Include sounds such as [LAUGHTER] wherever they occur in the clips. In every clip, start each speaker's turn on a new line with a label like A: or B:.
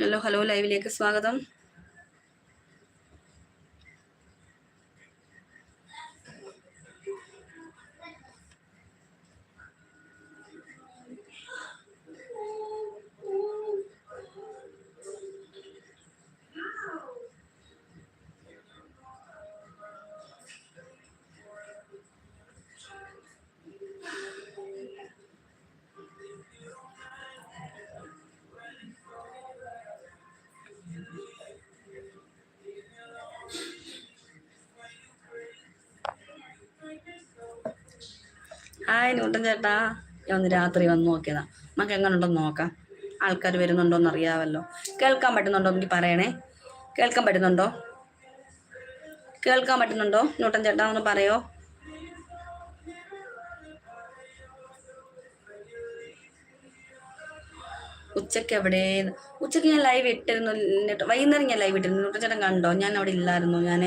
A: Hello hello ലൈവിലേക്ക് സ്വാഗതം. Hi ചേട്ടാ ഞാൻ ഒന്ന് രാത്രി വന്ന് നോക്കിയതാ. നമുക്ക് എങ്ങനെയുണ്ടെന്ന് നോക്കാം. ആൾക്കാർ വരുന്നുണ്ടോ എന്ന് അറിയാമല്ലോ കേൾക്കാൻ പറ്റുന്നുണ്ടോ എനിക്ക് പറയണേ? കേൾക്കാൻ പറ്റുന്നുണ്ടോ? കേൾക്കാൻ പറ്റുന്നുണ്ടോ? നൂട്ടൻ ചേട്ടാ ഒന്ന് പറയോ? ഉച്ചയ്ക്ക് എവിടെ? ഉച്ചയ്ക്ക് ഞാൻ ലൈവ് ഇട്ടിരുന്നു വൈകുന്നേരം ഞാൻ ലൈവ് ഇട്ടിരുന്നു. നൂട്ടൻ ചേട്ടൻ കണ്ടോ? ഞാൻ അവിടെ ഇല്ലായിരുന്നു. ഞാൻ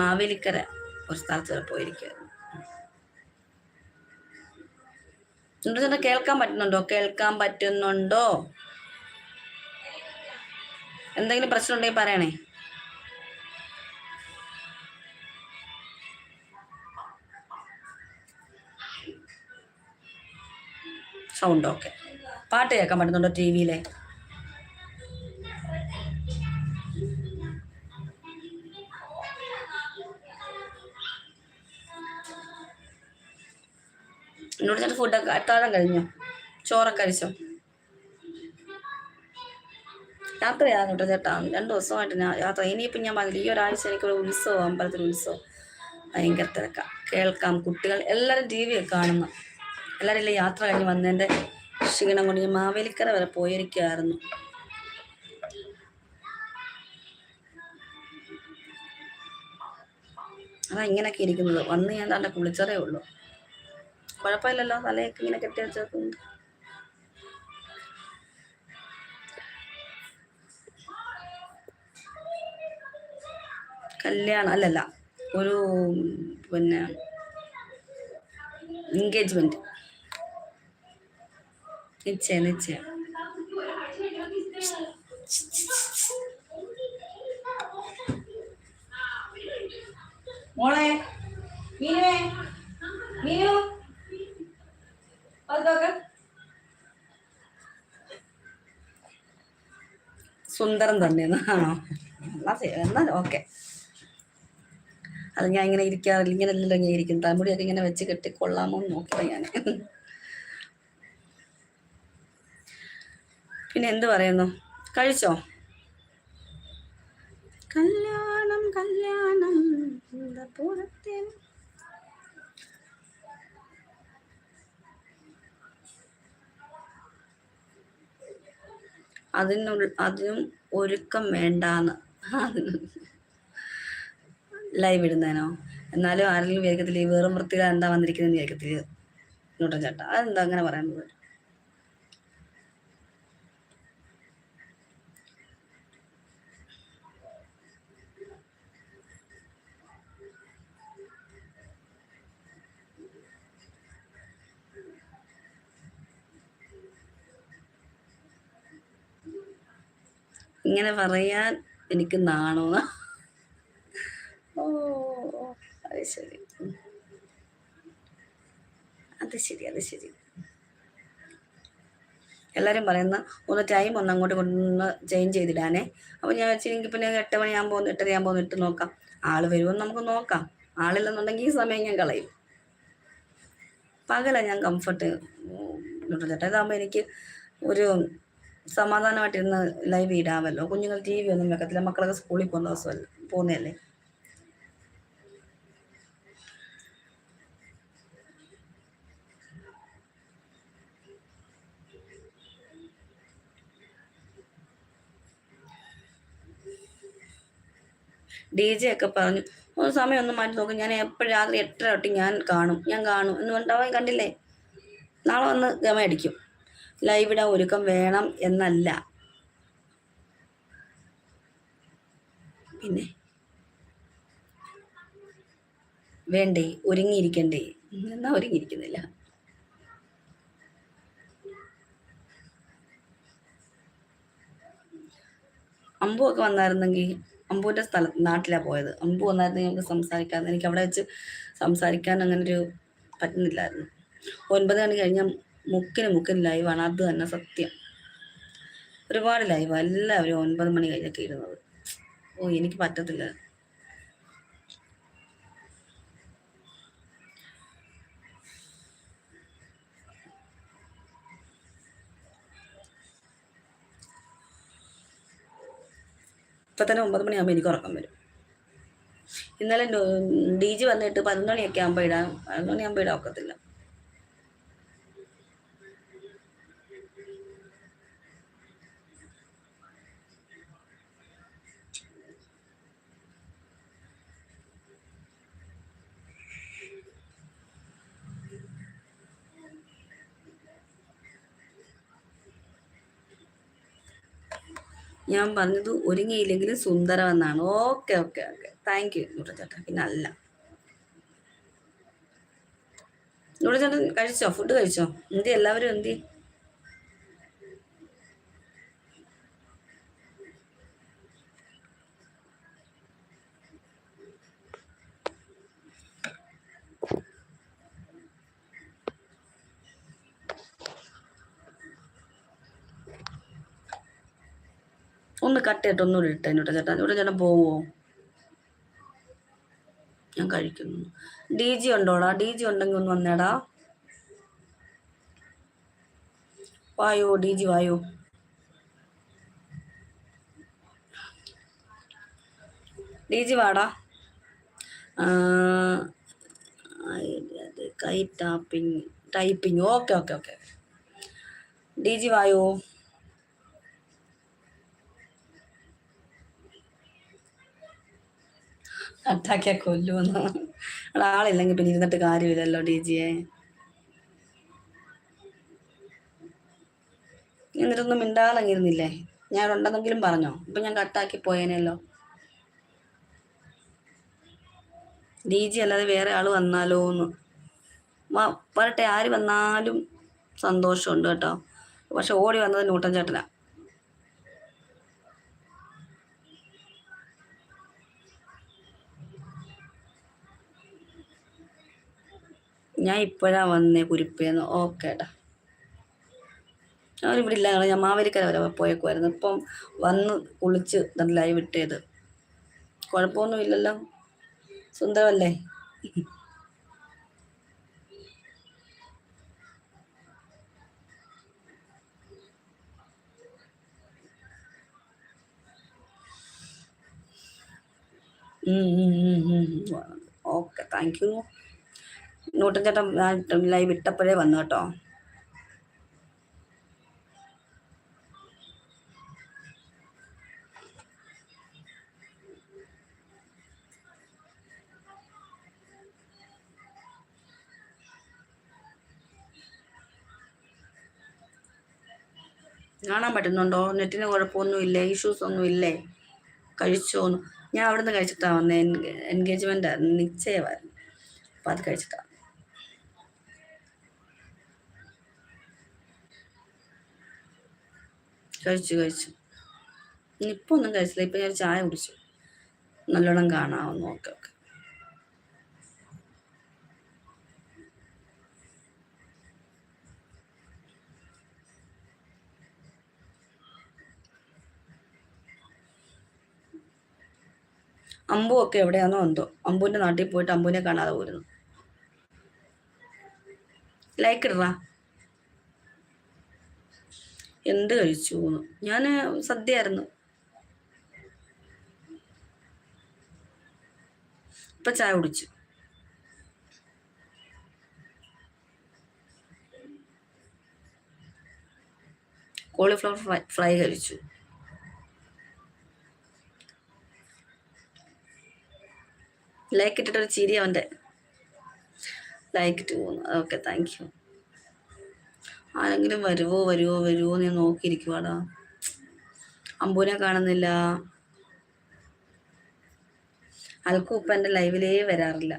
A: മാവേലിക്കര ഒരു സ്ഥലത്ത് വരെ ചേട്ടാ കേൾക്കാൻ പറ്റുന്നുണ്ടോ? കേൾക്കാൻ പറ്റുന്നുണ്ടോ? എന്തെങ്കിലും പ്രശ്നം ഉണ്ടെങ്കിൽ പറയണേ. സൗണ്ട് ഓക്കെ പാട്ട് കേൾക്കാൻ പറ്റുന്നുണ്ടോ ടി വിയിലെ ഫുഡൊക്കെ അത്താഴം കഴിഞ്ഞോ. ചോറൊക്കെ കഴിച്ചോ. യാത്രയാണ് കേട്ടോ ചേട്ടാ. രണ്ട് ദിവസമായിട്ട് ഞാൻ യാത്ര. ഇനിയിപ്പം ഞാൻ പറഞ്ഞില്ല ഈ ഒരാഴ്ച എനിക്കൊരു ഉത്സവം അമ്പലത്തിൽ ഉത്സവം. ഭയങ്കര തിരക്കാം. കേൾക്കാം കുട്ടികൾ എല്ലാവരും ടി വി കാണുന്നു. എല്ലാവരും ഇല്ല യാത്ര കഴിഞ്ഞ് വന്നതിന്റെ ക്ഷീണം കൊണ്ട് ഞാൻ മാവേലിക്കര വരെ പോയിരിക്കുകയായിരുന്നു അതാ ഇങ്ങനെയൊക്കെ ഇരിക്കുന്നത്. വന്ന് ഞാൻ തന്നെ കുളിച്ചതേ ഉള്ളൂ. കുഴപ്പമില്ലല്ലോ. തലയൊക്കെ ഇങ്ങനെ കെട്ടി വെച്ചേക്കുന്നുണ്ട് കല്യാണം അല്ലല്ല ഒരു പിന്നെ എൻഗേജ്മെന്റ് നിശ്ചയം നിശ്ചയം. മോളെ മീനുവേ മീനു. സുന്ദരം തന്നെയെന്ന് ആണോ എന്നാ ഓക്കെ. അത് ഞാൻ ഇങ്ങനെ ഇരിക്കാറില്ല ഇങ്ങനെ അല്ലല്ലോ ഞാൻ ഇരിക്കും തമുടിയൊക്കെ ഇങ്ങനെ വെച്ച് കെട്ടി കൊള്ളാമോ എന്ന് നോക്കിയതാ ഞാൻ. പിന്നെ എന്ത് പറയുന്നു? കഴിച്ചോ? കല്യാണം കല്യാണം. അതിനുള്ള അതിനും ഒരുക്കം വേണ്ടാന്ന്. [LAUGHS] ലൈവ് ഇടുന്നതിനോ? എന്നാലും ആരെങ്കിലും വിചാരിക്കത്തില്ല ഈ വെറും വൃത്തിക എന്താ വന്നിരിക്കുന്നത് വിചാരിക്കത്തില്ല? നൂട്ടൻ ചേട്ടാ. അതെന്താ അങ്ങനെ പറയാൻ പറയുന്നത് ഇങ്ങനെ പറയാൻ എനിക്ക് നാണോ ഓ അത് ശരി. അത് ശരി അത് ശരി എല്ലാവരും പറയുന്ന ഒന്ന് ടൈം ഒന്ന് അങ്ങോട്ട് കൊണ്ടൊന്ന് ചേഞ്ച് ചെയ്തിടാനേ അപ്പോൾ ഞാൻ വെച്ചെങ്കിൽ പിന്നെ എട്ട് മണിയാകുമ്പോൾ ഒന്ന് എട്ടരയാകുമ്പോൾ ഒന്ന് ഇട്ട് നോക്കാം ആൾ വരുമെന്ന് നമുക്ക് നോക്കാം ആളില്ലെന്നുണ്ടെങ്കിൽ ഈ സമയം ഞാൻ കളയും പകല ഞാൻ കംഫർട്ട് ചേട്ടാ ഇതാകുമ്പോൾ എനിക്ക് ഒരു സമാധാനമായിട്ടിരുന്ന് ലൈവ് ഇടാമല്ലോ. കുഞ്ഞുങ്ങൾ ടി വി ഒന്നും വെക്കത്തില്ല. മക്കളൊക്കെ സ്കൂളിൽ പോകുന്ന ദിവസമല്ല? പോകുന്നതല്ലേ? ഡി ജെ ഒക്കെ പറഞ്ഞു ഒന്ന് സമയം ഒന്ന് മാറ്റി നോക്കും. ഞാൻ എപ്പോഴും രാത്രി എട്ടര തൊട്ട് ഞാൻ കാണും. ഞാൻ കാണും. എന്ന് പറഞ്ഞിട്ട് അവൻ കണ്ടില്ലേ? നാളെ വന്ന് ഗമ അടിക്കും ലൈവ് ഇടാൻ ഒരുക്കം വേണം എന്നല്ല. പിന്നെ? വേണ്ടേ? ഒരുങ്ങിയിരിക്കണ്ടേ? എന്നാ ഒരുങ്ങിയിരിക്കുന്നില്ല. അമ്പു ഒക്കെ വന്നായിരുന്നെങ്കിൽ അമ്പുവിന്റെ സ്ഥല നാട്ടിലാണ് പോയത്. അമ്പു വന്നായിരുന്നെങ്കിൽ നമുക്ക് സംസാരിക്കാൻ എനിക്ക് അവിടെ വെച്ച് സംസാരിക്കാൻ അങ്ങനെ ഒരു പറ്റുന്നില്ലായിരുന്നു. ഒൻപത് മണി കഴിഞ്ഞാൽ മുക്കിന് മുക്കിന് ലൈവാണ് അത് തന്നെ സത്യം. ഒരുപാട് ലൈവാണ് എല്ലാവരും ഒൻപത് മണി കഴിഞ്ഞൊക്കെ ഇരുന്നത്. ഓ എനിക്ക് പറ്റത്തില്ല. ഇപ്പം തന്നെ ഒമ്പത് മണിയാകുമ്പോൾ എനിക്ക് ഉറക്കം വരും. ഇന്നലെ ഡി ജി വന്നിട്ട് പതിനൊന്ന് മണിയൊക്കെ ആകുമ്പോൾ ഇടാൻ പതിനൊന്ന് മണിയാകുമ്പോൾ ഇടാൻ ഒക്കത്തില്ല. ഞാൻ പറഞ്ഞത് ഒരുങ്ങിയില്ലെങ്കിലും സുന്ദരമെന്നാണ്. Okay okay okay. Thank you നൂറച്ചേട്ടാ ചേട്ടാ. പിന്നെ അല്ല. നൂറച്ചേട്ടൻ ചേട്ടൻ കഴിച്ചോ? ഫുഡ് കഴിച്ചോ? എന്തി എല്ലാവരും എന്തി ഒന്ന് കട്ട് ചെയ്തിട്ട് ഒന്നുകൂടി ഇട്ടേ എന്നോട്ട് ചേട്ടാ ഇവിടെ ചേട്ടൻ പോവോ? ഞാൻ കഴിക്കുന്നു. ഡി ജി ഉണ്ടോടാ? ഡി ജി ഉണ്ടെങ്കിൽ ഒന്ന് വന്നേടാ. വായോ ഡി ജി വായോ. ഡി ജി വാടാ. കൈ tapping typing okay okay okay. D G വായോ? അറ്റാക്കിയാ കൊല്ലുമെന്ന്. ആളില്ലെങ്കിൽ പിന്നെ ഇരുന്നിട്ട് കാര്യമില്ലല്ലോ ഡി ജിയെ എന്നിട്ടൊന്നും മിണ്ടാളങ്ങിരുന്നില്ലേ ഞാൻ ഉണ്ടെന്നെങ്കിലും പറഞ്ഞോ. ഇപ്പൊ ഞാൻ കട്ടാക്കി പോയേനല്ലോ. ഡി ജി അല്ലാതെ വേറെ ആൾ വന്നാലോ എന്ന് വരട്ടെ ആര് വന്നാലും സന്തോഷമുണ്ട് കേട്ടോ. പക്ഷെ ഓടി വന്നത് നൂട്ടൻ ചേട്ടനാ. ഞാൻ ഇപ്പോഴാ വന്നേ കുരിപ്പേന്ന്. ഓക്കേടാ. അവരിവിടെ ഇല്ല. ഞാൻ മാവേലിക്കര വരെ പോയേക്കുമായിരുന്നു ഇപ്പം വന്ന് കുളിച്ച് ലൈവ് ഇട്ടേത് കുഴപ്പമൊന്നുമില്ലല്ലോ സുന്ദരമല്ലേ? ഓക്കെ. Thank you. നൂട്ടൻ ലൈവ് ഇട്ടപ്പോഴേ വന്നു കേട്ടോ കാണാൻ പറ്റുന്നുണ്ടോ? നെറ്റിന് കുഴപ്പമൊന്നും ഇല്ലേ ഇഷ്യൂസ് ഒന്നും ഇല്ലേ കഴിച്ചോന്ന്. ഞാൻ അവിടെ നിന്ന് കഴിച്ചിട്ടാണ് വന്നത് എൻഗേജ്മെന്റ് നിശ്ചയമായിരുന്നു. അപ്പോൾ അത് കഴിച്ചിട്ടാണ് കഴിച്ചു കഴിച്ചു. ഇപ്പൊ ഒന്നും കഴിച്ചില്ല. ഇപ്പൊ ഞാൻ ചായ കുടിച്ചു. നല്ലോണം കാണാമെന്ന് ഓക്കെ ഓക്കെ. അമ്പു ഒക്കെ എവിടെയാണോ എന്തോ. അമ്പുവിന്റെ നാട്ടിൽ പോയിട്ട് അമ്പുവിനെ കാണാതെ പോരുന്നു. ലൈക്ക് ഇടറാ. എന്ത് കഴിച്ചു ഞാൻ സദ്യയായിരുന്നു. ഇപ്പൊ ചായ കുടിച്ചു. കോളിഫ്ലവർ ഫ്രൈ ഫ്രൈ കഴിച്ചു. ലൈക്ക് ഇട്ടിട്ടൊരു ചിരി അവന്റെ ലൈക്ക് ഇട്ട് പോകുന്നു. Okay thank you. ആരെങ്കിലും വരുവോ വരുവോ വരുവോ നീ നോക്കിയിരിക്കുവാടാ. അമ്പൂനെ കാണുന്നില്ല. അൽക്കും ഉപ്പ എന്റെ ലൈവിലേ വരാറില്ല.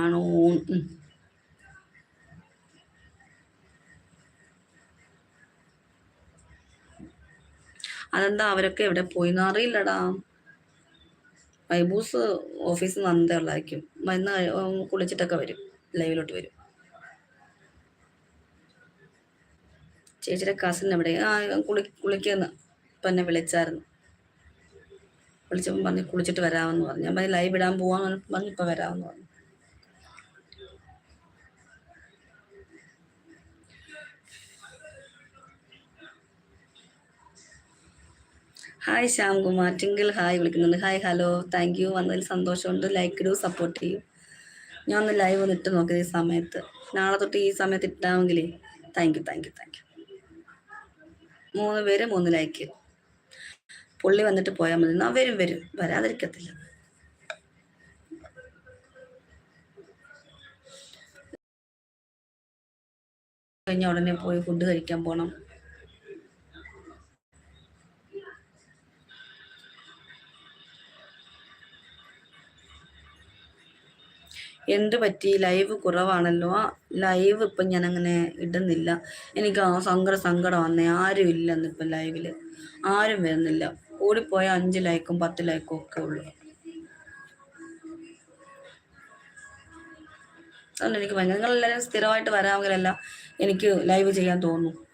A: ആണോ? അതെന്താ അവരൊക്കെ എവിടെ പോയിന്ന് അറിയില്ലടാ. വൈബൂസ് ഓഫീസിൽ നിന്ന് ഉള്ളതായിരിക്കും വന്ന് കുളിച്ചിട്ടൊക്കെ വരും. ലൈവിലോട്ട് വരും. ചേച്ചിയുടെ കസിൻ എവിടെ? ആ കുളി കുളിക്കുന്ന. ഇപ്പം എന്നെ വിളിച്ചായിരുന്നു. വിളിച്ചപ്പം പറഞ്ഞ് കുളിച്ചിട്ട് വരാമെന്ന് പറഞ്ഞു. ഞാൻ പറഞ്ഞ് ലൈവ് ഇടാൻ പോവാന്ന് പറഞ്ഞു ഇപ്പം വരാമെന്ന് പറഞ്ഞു. ഹായ് ശ്യാംകുമാർ ടിങ്കിൾ ഹായ് വിളിക്കുന്നുണ്ട്. ഹായ് ഹലോ താങ്ക് യു വന്നതിൽ സന്തോഷമുണ്ട്. ലൈക്ക് ഇടൂ സപ്പോർട്ട് ചെയ്യൂ. ഞാൻ ഒന്ന് ലൈവ് ഒന്ന് ഇട്ട് നോക്കിയത് ഈ സമയത്ത്. നാളെ തൊട്ട് ഈ സമയത്ത് ഇട്ടാമെങ്കിലേ. Thank you thank you thank you മൂന്ന് പേര് മൂന്ന് ലൈക്ക് പുള്ളി വന്നിട്ട് പോയാൽ മതി. എന്നാ വരും വരും. വരാതിരിക്കത്തില്ല. കഴിഞ്ഞ ഉടനെ പോയി ഫുഡ് കഴിക്കാൻ പോണം. എന്ത് പറ്റി? ലൈവ് കുറവാണല്ലോ. ആ ലൈവ് ഇപ്പം ഞാൻ അങ്ങനെ ഇടുന്നില്ല. എനിക്ക് ആ സങ്കട സങ്കടം വന്നേ. ആരും ഇല്ല ഇപ്പം ലൈവിൽ. ആരും വരുന്നില്ല. ഓടിപ്പോയ അഞ്ച് ലൈക്കും പത്ത് ലൈക്കും ഒക്കെ ഉള്ളു. അതുകൊണ്ട് എനിക്ക് ഭയങ്കര നിങ്ങളെല്ലാവരും സ്ഥിരമായിട്ട് വരാമെങ്കിലല്ല എനിക്ക് ലൈവ് ചെയ്യാൻ തോന്നും.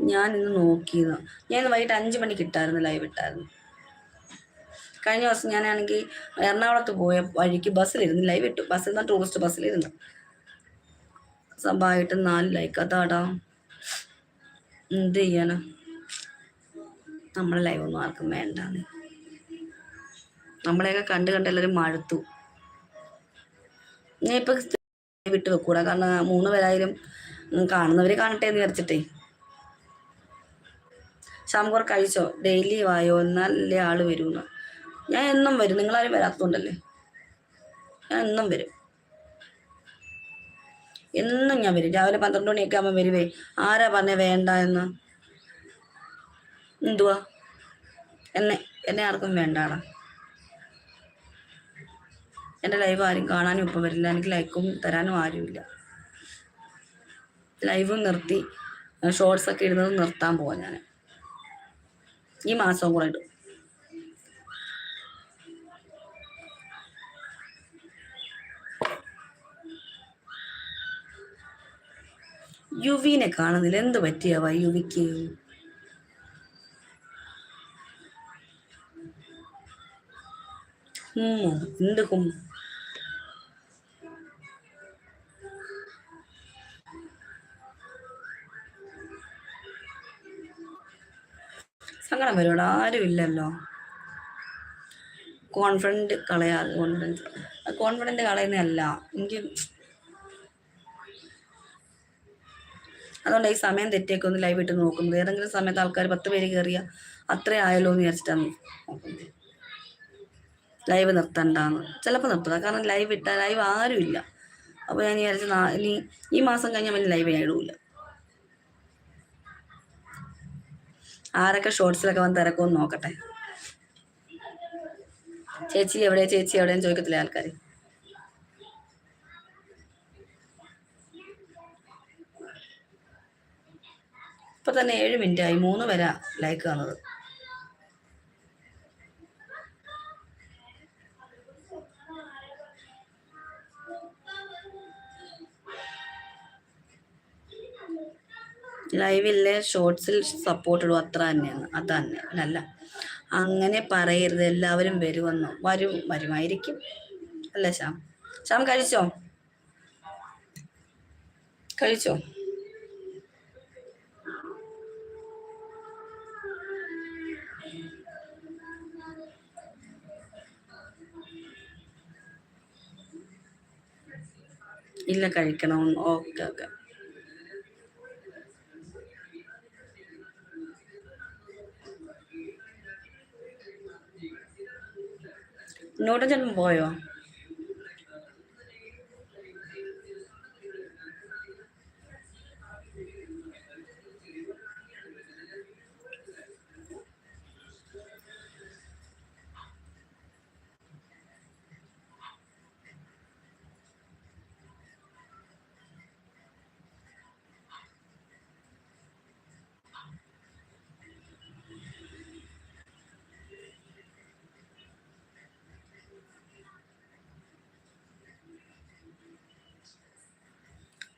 A: ഞാൻ ഇന്ന് നോക്കിയത്. ഞാൻ വൈകിട്ട് അഞ്ച് മണിക്ക് ഇട്ടായിരുന്നു ലൈവ് ഇട്ടായിരുന്നു. കഴിഞ്ഞ ദിവസം ഞാനാണെങ്കിൽ എറണാകുളത്ത് പോയ വഴിക്ക് ബസ്സിലിരുന്ന് ലൈവ് ഇട്ടു. ബസ്സിൽ നിന്ന് ടൂറിസ്റ്റ് ബസ്സിലിരുന്നു സ്വഭാവമായിട്ട് നാല് ലൈക്ക് അതാടാ. എന്ത് ചെയ്യാനാ? നമ്മളെ ലൈവൊന്നും ആർക്കും വേണ്ട നമ്മളെയൊക്കെ കണ്ട് കണ്ട് എല്ലാവരും മഴുത്തു ഞാൻ ഇപ്പൊ വിട്ടു വെക്കൂടാ. കാരണം മൂന്ന് പേരായാലും കാണുന്നവരെ കാണട്ടെ എന്ന് വിചാരിച്ചിട്ടേ. ശാംകൂർ കഴിച്ചോ? ഡെയിലി വായോ? എന്നാലല്ലേ ആൾ വരൂന്ന്. ഞാൻ എന്നും വരും. നിങ്ങളാരും വരാത്തതുകൊണ്ടല്ലേ? ഞാൻ എന്നും വരും. എന്നും ഞാൻ വരും. രാവിലെ പന്ത്രണ്ട് മണിയൊക്കെ ആകുമ്പോൾ വരുവേ. ആരാ പറഞ്ഞേ വേണ്ട എന്ന്? എന്തുവാ? എന്നെ എന്നെ ആർക്കും വേണ്ടാടാ. എന്റെ ലൈവ് ആരും കാണാനും ഇപ്പം വരില്ല. എനിക്ക് ലൈക്കും തരാനും ആരുമില്ല. ലൈവും നിർത്തി. ഷോർട്സ് ഒക്കെ ഇടുന്നത് നിർത്താൻ പോവാ ഞാൻ ഈ മാസം കൂടെ ഇടും. യുവിനെ കാണുന്നില്ല എന്ത് പറ്റിയാവാ യുവിക്ക്? എന്ത് കും സങ്കടം വരുവാടാ? ആരും ഇല്ലല്ലോ. കോൺഫിഡന്റ് കളയാ കോൺഫിഡൻസ് കോൺഫിഡന്റ് കളയുന്നതല്ല. എനിക്ക് അതുകൊണ്ട് ഈ സമയം തെറ്റിയൊക്കെ ഒന്ന് ലൈവ് ഇട്ട് നോക്കുന്നത് ഏതെങ്കിലും സമയത്ത് ആൾക്കാർ പത്ത് പേര് കയറിയ അത്രേ ആയല്ലോ എന്ന് വിചാരിച്ചിട്ടാണ് നോക്കുന്നത്. ലൈവ് നിർത്തണ്ടാന്ന്. ചിലപ്പോൾ നിർത്തുക കാരണം ലൈവ് ഇട്ടാൽ ലൈവ് ആരും ഇല്ല. അപ്പോൾ ഞാൻ വിചാരിച്ച ഇനി ഈ മാസം കഴിഞ്ഞാൽ പിന്നെ ലൈവ് ഇടൂല. ആരൊക്കെ ഷോർട്സിലൊക്കെ വന്ന് തിരക്കുമെന്ന് നോക്കട്ടെ. ചേച്ചി എവിടെ ചേച്ചി എവിടെയെന്ന് ചോദിക്കത്തില്ലേ ആൾക്കാർ ഇപ്പൊ തന്നെ ഏഴ് മിനിറ്റ് ആയി മൂന്ന് വരാ ലൈക്ക് ആണത്. ലൈവിലെ ഷോർട്സിൽ സപ്പോർട്ട് ഇടും. അത്ര തന്നെയാണ്. അത് തന്നെ. അല്ല. അങ്ങനെ പറയരുത്. എല്ലാവരും വരുമെന്ന്. വരും. വരുമായിരിക്കും. അല്ലേ ശ്യാം? ശ്യാം കഴിച്ചോ? കഴിച്ചോ? ഇല്ല കഴിക്കണം. Okay okay. നോട്ടം ചേട്ടൻ പോയോ?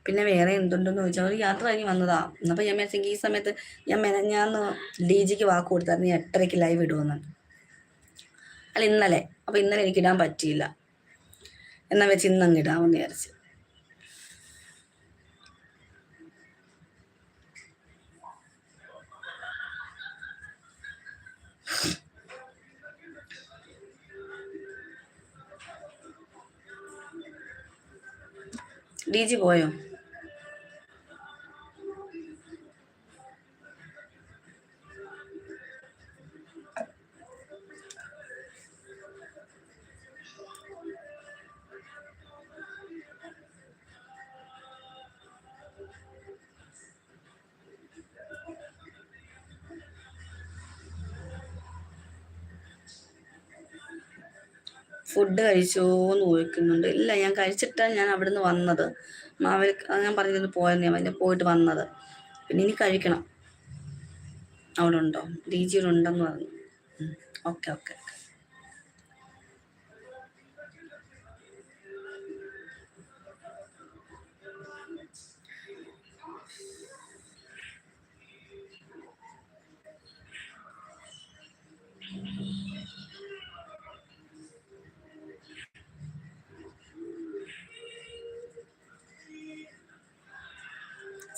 A: പിന്നെ വേറെ എന്തുണ്ടെന്ന് ചോദിച്ചാൽ ഒരു യാത്ര കഴിഞ്ഞ് വന്നതാ. എന്നപ്പോൾ ഞാൻ വിചാരിച്ചെങ്കിൽ ഈ സമയത്ത് ഞാൻ മെനഞ്ഞാന്ന് ഡി ജിക്ക് വാക്ക് കൊടുത്തായിരുന്നു ഞാൻ എട്ടരയ്ക്ക് ലൈവ് ഇടുമെന്ന് അല്ല ഇന്നലെ. അപ്പോൾ ഇന്നലെ എനിക്ക് ഇടാൻ പറ്റിയില്ല. എന്നാൽ വെച്ച് ഇന്നങ്ങ് ഇടാമെന്ന് വിചാരിച്ചു. ഡി ജി പോയോ? ഫുഡ് കഴിച്ചോ എന്ന് ചോദിക്കുന്നുണ്ട്. ഇല്ല ഞാൻ കഴിച്ചിട്ടാണ് ഞാൻ അവിടെ നിന്ന് വന്നത് മാവൽ ഞാൻ പറഞ്ഞിരുന്നു പോയെന്ന് അവന്റെ പോയിട്ട് വന്നത്. പിന്നെ ഇനി കഴിക്കണം. അവിടെ ഉണ്ടോ? ഡി ജിയിലുണ്ടെന്ന് പറഞ്ഞു. Okay okay.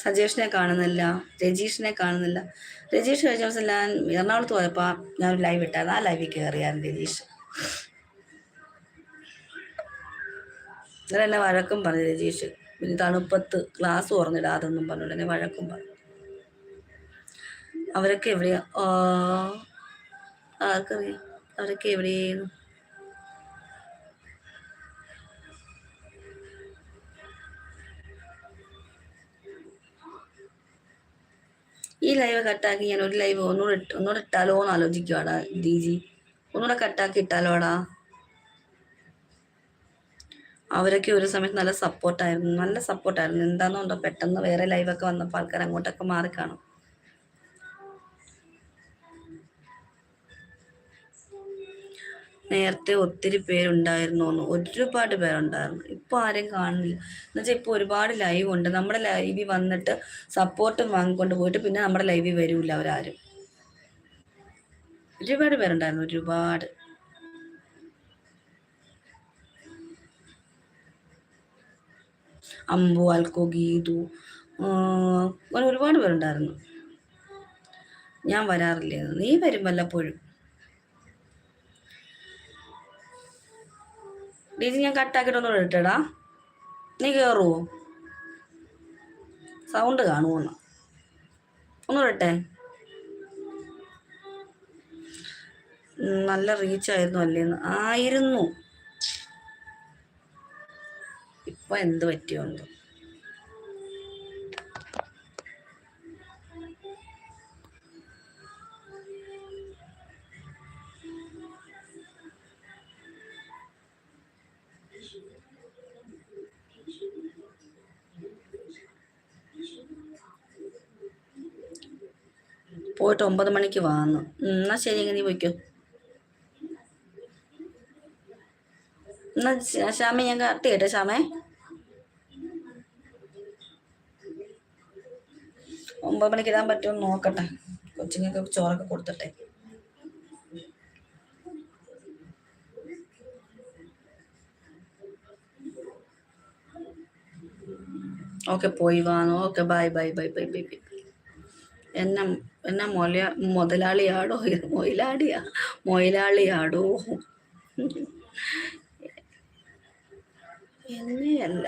A: സജേഷിനെ കാണുന്നില്ല രജീഷിനെ കാണുന്നില്ല. രജീഷ് കഴിഞ്ഞ ദിവസം ഞാൻ എറണാകുളത്ത് പോയപ്പോൾ ഞാൻ ലൈവ് ഇട്ടായിരുന്നു. ആ ലൈവിൽ കയറിയായിരുന്നു രജീഷ്. എന്നെ വഴക്കും പറഞ്ഞു രജീഷ്. പിന്നെ തണുപ്പത്ത് ക്ലാസ് തുറന്നിടാതെന്നും പറഞ്ഞു എന്നെ വഴക്കും പറഞ്ഞു. അവരൊക്കെ എവിടെയാ? ആർക്കറിയാം. അവരൊക്കെ എവിടെയായിരുന്നു? ലൈവ് കട്ടാക്കി ഞാൻ ഒരു ലൈവ് ഒന്നുകൂടെ ഇട്ട് ഒന്നുകൂടെ ഇട്ടാലോ എന്ന് ആലോചിക്കുവാടാ ഡി ജി ഒന്നുകൂടെ കട്ടാക്കി ഇട്ടാലോടാ. അവരൊക്കെ ഒരു സമയത്ത് നല്ല സപ്പോർട്ടായിരുന്നു നല്ല സപ്പോർട്ടായിരുന്നു എന്താണെന്നുണ്ടോ പെട്ടെന്ന് വേറെ ലൈവൊക്കെ വന്നപ്പോൾ ആൾക്കാർ അങ്ങോട്ടൊക്കെ മാറിക്കാണും. നേരത്തെ ഒത്തിരി പേരുണ്ടായിരുന്നു ഒരുപാട് പേരുണ്ടായിരുന്നു. ഇപ്പൊ ആരും കാണുന്നില്ല. എന്നുവെച്ചാൽ ഇപ്പൊ ഒരുപാട് ലൈവ് ഉണ്ട്. നമ്മുടെ ലൈവിൽ വന്നിട്ട് സപ്പോർട്ടും വാങ്ങിക്കൊണ്ട് പോയിട്ട് പിന്നെ നമ്മുടെ ലൈവിൽ വരൂല അവരാരും. ഒരുപാട് പേരുണ്ടായിരുന്നു ഒരുപാട്. അമ്പു അൽക്കോ ഗീതു അങ്ങനെ ഒരുപാട് പേരുണ്ടായിരുന്നു. ഞാൻ വരാറില്ലായിരുന്നു. നീ വരും വല്ലപ്പോഴും? ഡിജി ഞാൻ കട്ടാക്കിയിട്ടൊന്നും ഇട്ടടാ നീ കയറുവോ സൗണ്ട് കാണുമോന്ന് ഒന്ന് ഇട്ടെ നല്ല റീച്ച് ആയിരുന്നു അല്ലേന്ന്. ആയിരുന്നു. ഇപ്പൊ എന്ത് പറ്റിയോണ്ടോ പോയിട്ട് ഒമ്പത് മണിക്ക് വന്നു. എന്നാ ശരി നീ പോയിക്കോ. എന്നാ ശ്യാമ ഞാൻ കട്ട് ചെയ്യട്ടെ ശ്യാമേ. ഒമ്പത് മണിക്ക് ഇടാൻ പറ്റുമെന്ന് നോക്കട്ടെ. കൊച്ചിങ്ങൾക്ക് ചോറൊക്കെ കൊടുത്തിട്ടെ. ഓക്കെ പോയി വാങ്ങോ okay bye bye bye bye bye bye. എന്നെ എന്നെ മൊല മുതലാളിയാടോ? മൊയിലാടിയാ മൊയിലാളിയാടോ? എന്നെയല്ല.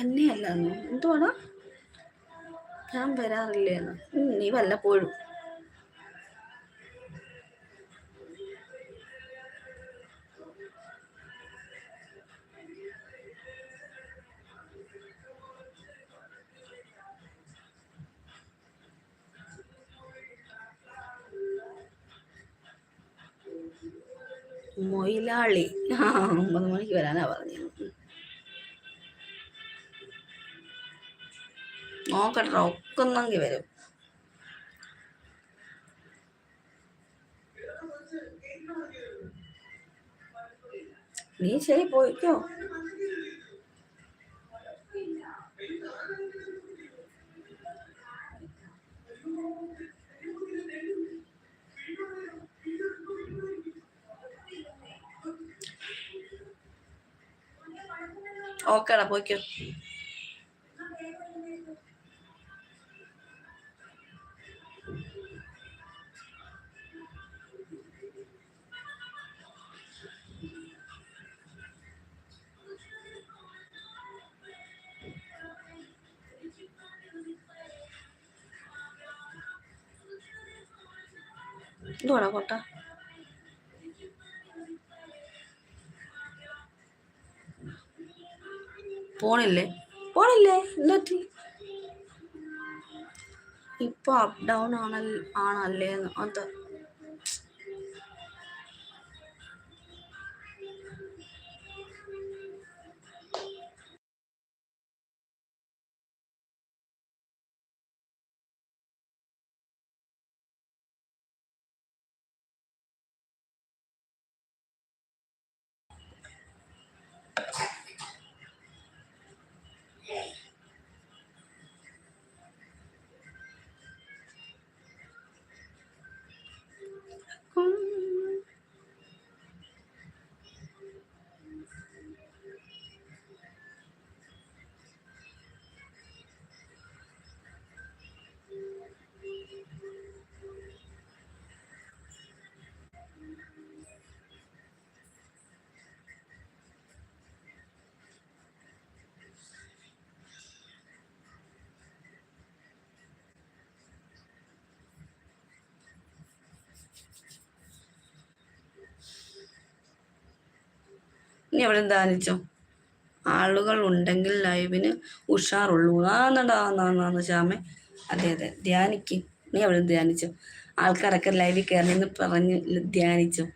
A: എന്നെയല്ല എന്തുവാടാ? ഞാൻ വരാറില്ലേന്ന്. നീ വല്ലപ്പോഴും. മൊയിലാളി. ആ ഒമ്പത് മണിക്ക് വരാനാ പറഞ്ഞു. നോക്കട്ടെ ഒക്കുന്നെങ്കിൽ വരും. നീ ശരി പോയിക്കോ. ഓക്കേടാ പോയിക്കോ എന്തുവാടാ കൊട്ട പോണില്ലേ? പോണില്ലേ? എന്തൊറ്റി ഇപ്പൊ അപ്പ് ഡൗൺ ആണല്ലേ ആണല്ലേ നീ എവിടെ ധ്യാനിച്ചോ? ആളുകൾ ഉണ്ടെങ്കിൽ ലൈവിന് ഉഷാറുള്ളൂ. ആന്നടാന്നാന്ന് ശ്യാമേ. അതെ അതെ. ധ്യാനിക്ക്. നീ എവിടെ ധ്യാനിച്ചോ? ആൾക്കാരൊക്കെ ലൈവിൽ കയറിയെന്ന് പറഞ്ഞ് ധ്യാനിച്ചോ?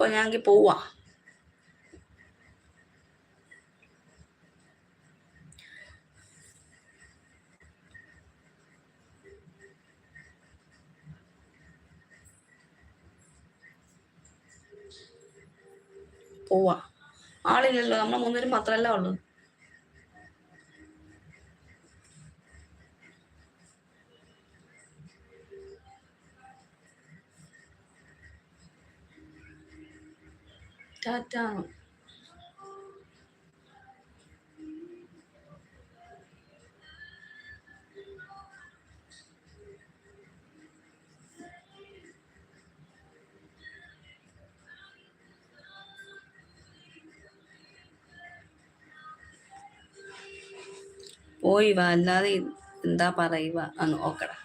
A: ഞാനെങ്കിൽ പോവാ പോവാ ആളില്ലല്ലോ നമ്മൾ മൂന്നുപേരും മാത്രമല്ല ഉള്ളൂ. ടാറ്റ പോയി വാ അല്ലാതെ എന്താ പറയുക? നോക്കടാ.